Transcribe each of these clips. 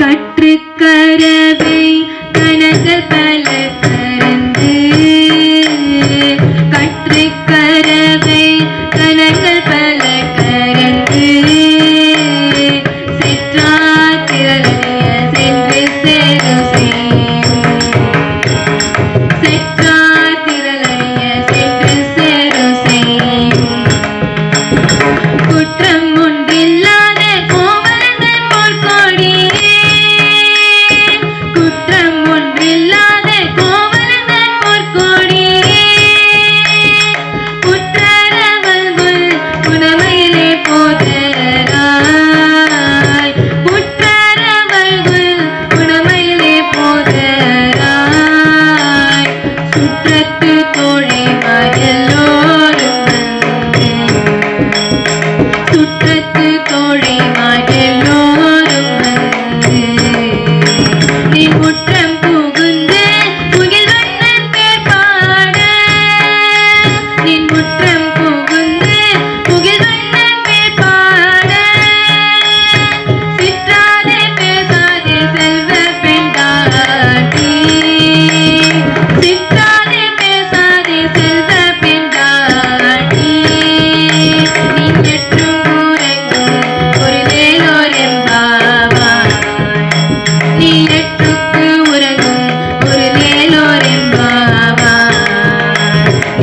கற்றுக்கரவை கனகள் பல கரந்து கற்றுக்கரவை கனகள் பல கரந்து சிற்றாத்திரளைய சென்று சேரும் செய்யும் சிற்றாத்திரளைய சென்று சேரும் குற்றம் உண்டில்லாத கோவலங்கள் போல் கொடி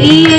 Maria.